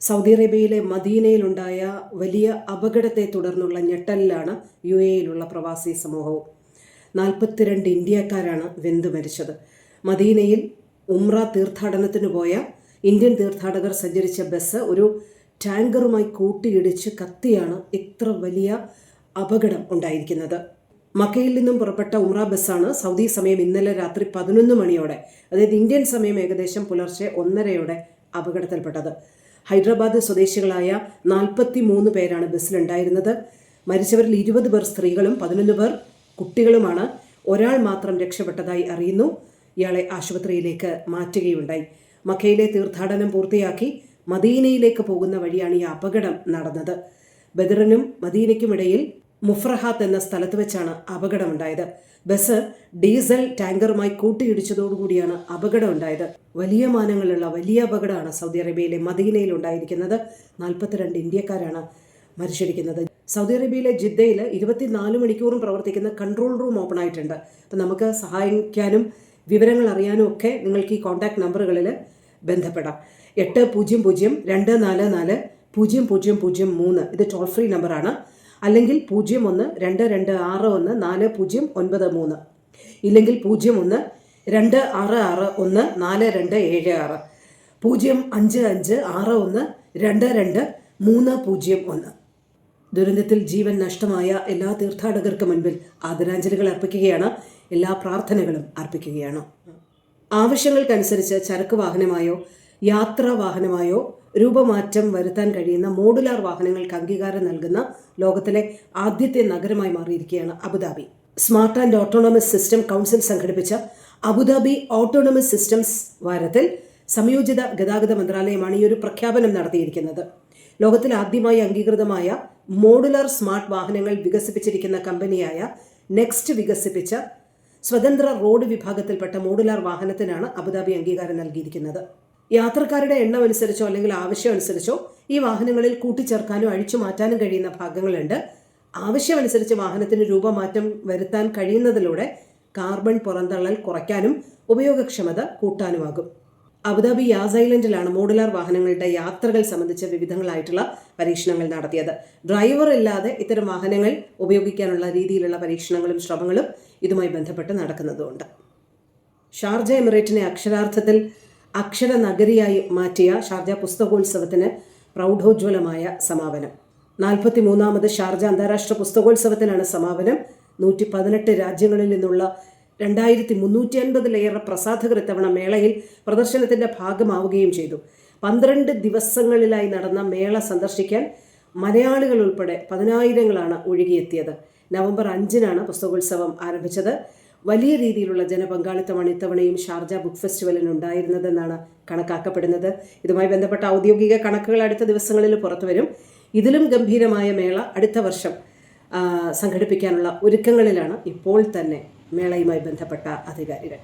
Saudi അറേബ്യയിലെ മദീനയിലുണ്ടായ വലിയ അപകടത്തെ തുടർന്നുള്ള ഞെട്ടലിലാണ് യു എയിലുള്ള പ്രവാസി സമൂഹവും. നാൽപ്പത്തിരണ്ട് ഇന്ത്യക്കാരാണ് വെന്ത് മരിച്ചത്. മദീനയിൽ ഉംറ തീർത്ഥാടനത്തിന് പോയ ഇന്ത്യൻ തീർത്ഥാടകർ സഞ്ചരിച്ച ബസ് ഒരു ടാങ്കറുമായി കൂട്ടിയിടിച്ച് കത്തിയാണ് ഇത്ര വലിയ അപകടം ഉണ്ടായിരിക്കുന്നത്. മക്കയിൽ നിന്നും പുറപ്പെട്ട ഉംറ ബസ്സാണ് സൗദി സമയം ഇന്നലെ രാത്രി പതിനൊന്ന് മണിയോടെ അതായത് ഇന്ത്യൻ സമയം ഏകദേശം പുലർച്ചെ ഒന്നരയോടെ അപകടത്തിൽപ്പെട്ടത്. ഹൈദരാബാദ് സ്വദേശികളായ നാൽപ്പത്തി മൂന്ന് പേരാണ് ബസ്സിലുണ്ടായിരുന്നത്. മരിച്ചവരിൽ ഇരുപത് പേർ സ്ത്രീകളും പതിനൊന്ന് പേർ കുട്ടികളുമാണ്. ഒരാൾ മാത്രം രക്ഷപ്പെട്ടതായി അറിയുന്നു. ഇയാളെ ആശുപത്രിയിലേക്ക് മാറ്റുകയുണ്ടായി. മക്കയിലെ തീർത്ഥാടനം പൂർത്തിയാക്കി മദീനയിലേക്ക് പോകുന്ന വഴിയാണ് ഈ അപകടം നടന്നത്. ബദറിനും മദീനയ്ക്കുമിടയിൽ മുഫ്രഹാത്ത് എന്ന സ്ഥലത്ത് വെച്ചാണ് അപകടമുണ്ടായത്. ബസ് ഡീസൽ ടാങ്കറുമായി കൂട്ടിയിടിച്ചതോടുകൂടിയാണ് അപകടം ഉണ്ടായത് വലിയ മാനങ്ങളുള്ള വലിയ അപകടമാണ് സൗദി അറേബ്യയിലെ മദീനയിൽ ഉണ്ടായിരിക്കുന്നത്. നാൽപ്പത്തിരണ്ട് ഇന്ത്യക്കാരാണ് മരിച്ചിരിക്കുന്നത് സൗദി അറേബ്യയിലെ ജിദ്ദയിൽ ഇരുപത്തിനാല് മണിക്കൂറും പ്രവർത്തിക്കുന്ന കൺട്രോൾ റൂം ഓപ്പൺ ആയിട്ടുണ്ട് അപ്പം നമുക്ക് സഹായിക്കാനും വിവരങ്ങൾ അറിയാനും ഒക്കെ നിങ്ങൾക്ക് ഈ കോൺടാക്ട് നമ്പറുകളിൽ ബന്ധപ്പെടാം. എട്ട് പൂജ്യം പൂജ്യം രണ്ട് നാല് നാല് പൂജ്യം പൂജ്യം പൂജ്യം മൂന്ന്. ഇത് ടോൾ ഫ്രീ നമ്പറാണ്. അല്ലെങ്കിൽ പൂജ്യം ഒന്ന് രണ്ട് രണ്ട് ആറ് ഒന്ന് നാല് പൂജ്യം ഒൻപത് മൂന്ന്. ഇല്ലെങ്കിൽ പൂജ്യം ഒന്ന് രണ്ട് ആറ് ആറ് ഒന്ന് നാല് രണ്ട് ഏഴ് ആറ്. പൂജ്യം അഞ്ച് അഞ്ച് ആറ് ഒന്ന് രണ്ട് രണ്ട് മൂന്ന് പൂജ്യം ഒന്ന്. ദുരന്തത്തിൽ ജീവൻ നഷ്ടമായ എല്ലാ തീർത്ഥാടകർക്ക് മുൻപിൽ ആദരാഞ്ജലികൾ അർപ്പിക്കുകയാണ്. എല്ലാ പ്രാർത്ഥനകളും അർപ്പിക്കുകയാണ്. ആവശ്യങ്ങൾക്കനുസരിച്ച് ചരക്ക് വാഹനമായോ യാത്രാ വാഹനമായോ രൂപമാറ്റം വരുത്താൻ കഴിയുന്ന മോഡുലാർ വാഹനങ്ങൾക്ക് അംഗീകാരം നൽകുന്ന ലോകത്തിലെ ആദ്യത്തെ നഗരമായി മാറിയിരിക്കുകയാണ് Abu Dhabi. Smart and autonomous system council സംഘടിപ്പിച്ച അബുദാബി ഓട്ടോണമസ് സിസ്റ്റംസ് വാരത്തിൽ സംയോജിത ഗതാഗത മന്ത്രാലയമാണ് ഈ ഒരു പ്രഖ്യാപനം നടത്തിയിരിക്കുന്നത്. ലോകത്തിൽ ആദ്യമായി അംഗീകൃതമായ മോഡുലാർ സ്മാർട്ട് വാഹനങ്ങൾ വികസിപ്പിച്ചിരിക്കുന്ന കമ്പനിയായ നെക്സ്റ്റ് വികസിപ്പിച്ച സ്വതന്ത്ര റോഡ് വിഭാഗത്തിൽപ്പെട്ട മോഡുലാർ വാഹനത്തിനാണ് അബുദാബി അംഗീകാരം നൽകിയിരിക്കുന്നത്. യാത്രക്കാരുടെ എണ്ണം അനുസരിച്ചോ അല്ലെങ്കിൽ ആവശ്യം അനുസരിച്ചോ ഈ വാഹനങ്ങളിൽ കൂട്ടിച്ചേർക്കാനും അഴിച്ചു മാറ്റാനും കഴിയുന്ന ഭാഗങ്ങളുണ്ട്. ആവശ്യമനുസരിച്ച് വാഹനത്തിന് രൂപമാറ്റം വരുത്താൻ കഴിയുന്നതിലൂടെ കാർബൺ പുറന്തള്ളൽ കുറയ്ക്കാനും ഉപയോഗക്ഷമത കൂട്ടാനുമാകും. അബുദാബി യാസ് ഐലൻഡിലാണ് മോഡുലാർ വാഹനങ്ങളുടെ യാത്രകൾ സംബന്ധിച്ച വിവിധങ്ങളായിട്ടുള്ള പരീക്ഷണങ്ങൾ നടത്തിയത്. ഡ്രൈവർ ഇല്ലാതെ ഇത്തരം വാഹനങ്ങൾ ഉപയോഗിക്കാനുള്ള രീതിയിലുള്ള പരീക്ഷണങ്ങളും ശ്രമങ്ങളും ഇതുമായി ബന്ധപ്പെട്ട് നടക്കുന്നതുമുണ്ട് ഷാർജ എമിറേറ്റിനെ അക്ഷരാർത്ഥത്തിൽ അക്ഷര നഗരിയായി മാറ്റിയ ഷാർജ പുസ്തകോത്സവത്തിന് പ്രൗഢോജ്വലമായ സമാപനം. നാൽപ്പത്തി മൂന്നാമത് ഷാർജ അന്താരാഷ്ട്ര പുസ്തകോത്സവത്തിനാണ് സമാപനം. നൂറ്റി പതിനെട്ട് രാജ്യങ്ങളിൽ നിന്നുള്ള രണ്ടായിരത്തി മുന്നൂറ്റി അൻപതിലേറെ പ്രസാധകർ ഇത്തവണ മേളയിൽ പ്രദർശനത്തിന്റെ ഭാഗമാവുകയും ചെയ്തു. പന്ത്രണ്ട് ദിവസങ്ങളിലായി നടന്ന മേള സന്ദർശിക്കാൻ മലയാളികൾ ഉൾപ്പെടെ പതിനായിരങ്ങളാണ് ഒഴുകിയെത്തിയത്. നവംബർ അഞ്ചിനാണ് പുസ്തകോത്സവം ആരംഭിച്ചത്. വലിയ രീതിയിലുള്ള ജനപങ്കാളിത്തമാണ് ഇത്തവണയും ഷാർജ ബുക്ക് ഫെസ്റ്റിവലിന് ഉണ്ടായിരുന്നതെന്നാണ് കണക്കാക്കപ്പെടുന്നത്. ഇതുമായി ബന്ധപ്പെട്ട ഔദ്യോഗിക കണക്കുകൾ അടുത്ത ദിവസങ്ങളിൽ പുറത്തുവരും ഇതിലും ഗംഭീരമായ മേള അടുത്ത വർഷം സംഘടിപ്പിക്കാനുള്ള ഒരുക്കങ്ങളിലാണ് ഇപ്പോൾ തന്നെ മേളയുമായി ബന്ധപ്പെട്ട അധികാരികൾ.